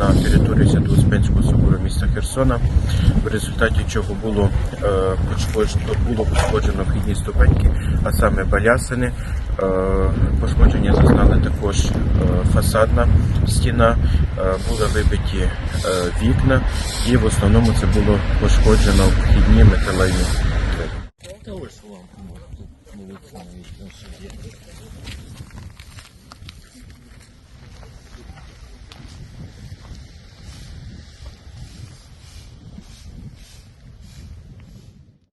на території Святоуспенського собору міста Херсона, в результаті чого було е, пошкоджено, було пошкоджено вхідні ступеньки, а саме балясини. Е, Пошкодження зазнали також е, фасадна стіна, е, були вибиті е, вікна, і в основному це було пошкоджено вхідні металеві